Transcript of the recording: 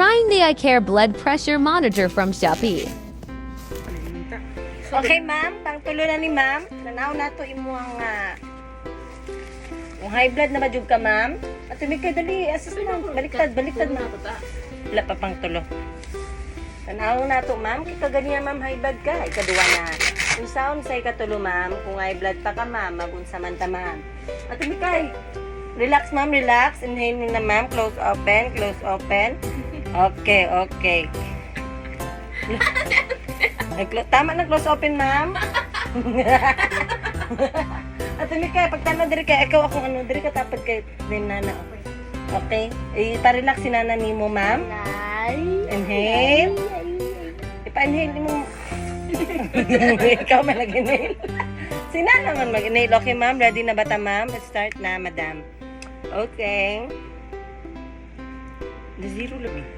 Trying the iCare blood pressure monitor from Shopee. Okay, ma'am. Pangtulo na ni ma'am. Nanaw na to imo ang ah, yung high blood na majug ka, ma'am. At tumikay dali, assist ma'am. Baliktad, baliktad ma'am. Wala pa pang tulo. Tanaw na to, ma'am. Kika ganiya, ma'am, high blood ka. Ikaduwa na. Kung sound sa ikatulo, ma'am. Kung high blood pa ka, ma'am, magunsa man ta, ma'am. At tumikay. Relax, ma'am, relax. Inhale na, ma'am. Close, open, close, open. Okay, okay. Tama na close open, ma'am. At Mika, pagtanaw diri kay ikaw akong ano, diri ka tapad kay nim nana. Okay? I-relax si nana nimo, ma'am. Inhale. Ipa-inhale mo. ikaw man nag-inhale. Si nana man mag-inhale. Okay, ma'am. Ready na ba ta, ma'am? Let's start na, madam. Okay. The zero lang eh.